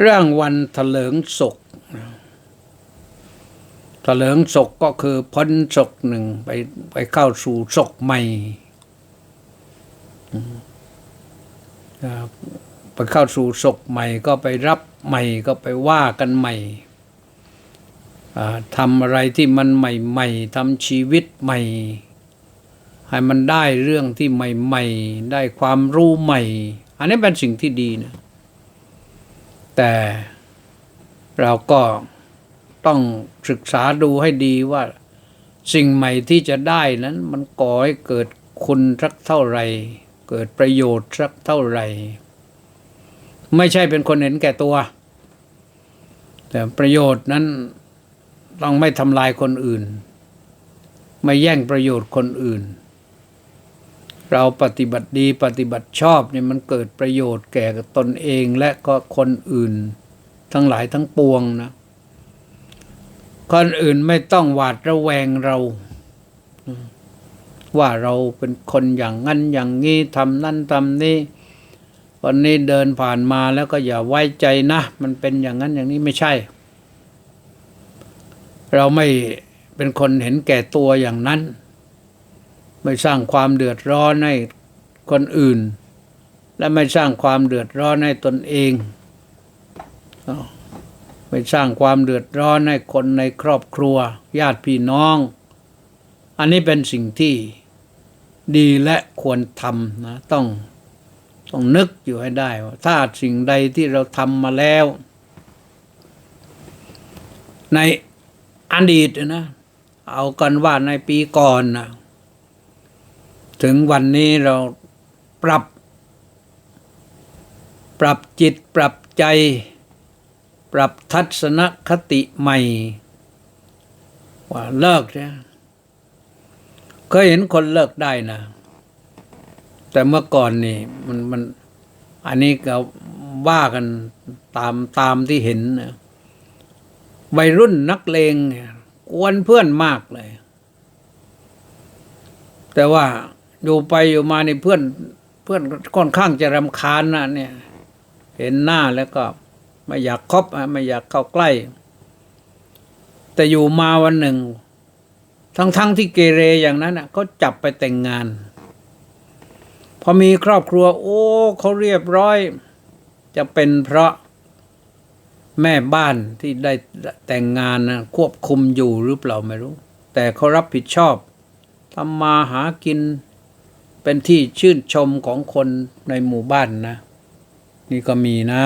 เรื่องวันเถลิงศกเถลิงศกก็คือพ้นศกหนึ่งไปไปเข้าสู่ศกใหม่ไปเข้าสู่ศกใหม่ก็ไปรับใหม่ก็ไปว่ากันใหม่ทำอะไรที่มันใหม่ๆทำชีวิตใหม่ ให้มันได้เรื่องที่ใหม่ ๆ ได้ความรู้ใหม่ อันนี้เป็นสิ่งที่ดีนะ แต่เราก็ต้องศึกษาดูให้ดีว่าสิ่งใหม่ที่จะได้นั้นมันก่อให้เกิดคุณสักเท่าไหร่ เกิดประโยชน์สักเท่าไหร่ ไม่ใช่เป็นคนเห็นแก่ตัว แต่ประโยชน์นั้นต้องไม่ทำลายคนอื่น ไม่แย่งประโยชน์คนอื่น เราปฏิบัติดีปฏิบัติชอบเนี่ยมันเกิดประโยชน์แก่ตนเองและก็คนอื่น ทั้งหลายทั้งปวงนะคนอื่นไม่ต้องหวาดระแวงเรา ว่าเราเป็นคนอย่างนั้นอย่างนี้ทำนั่นทำนี่วันนี้เดินผ่านมาแล้วก็อย่าไว้ใจนะ มันเป็นอย่างนั้นอย่างนี้ไม่ใช่ เราไม่เป็นคนเห็นแก่ตัวอย่างนั้น ไม่สร้างความเดือดร้อนให้คนอื่น และไม่สร้างความเดือดร้อนให้ตนเองไม่สร้างความเดือดร้อนให้คนในครอบครัว ญาติพี่น้อง อันนี้เป็นสิ่งที่ดีและควรทำนะต้องต้องนึกอยู่ให้ได้ว่าถ้าสิ่งใดที่เราทำมาแล้ว ในอดีตนะ เอากันว่าในปีก่อนนะ ถึงวันนี้เราปรับ ปรับจิตปรับใจ ปรับทัศนคติใหม่ ว่าเลิกเนี่ยเคยเห็นคนเลิกได้นะ แต่เมื่อก่อนนี่มันมันอันนี้ก็ว่ากันตามตามที่เห็นนะวัยรุ่นนักเลงกวนเพื่อนมากเลย แต่ว่า อยู่ไปอยู่มาในเพื่อนเพื่อนค่อนข้างจะรำคาญนะเนี่ย เห็นหน้าแล้วก็ไม่อยากคบไม่อยากเข้าใกล้ แต่อยู่มาวันหนึ่ง ทั้งๆทที่เกเรอย่างนั้นอะเขาจับไปแต่งงาน พอมีครอบครัว โอ้เขาเรียบร้อย จะเป็นเพราะแม่บ้านที่ได้แต่งงานนะควบคุมอยู่หรือเปล่าไม่รู้ แต่เขารับผิดชอบทำมาหากิน เป็นที่ชื่นชมของคนในหมู่บ้านนะ นี่ก็มีนะ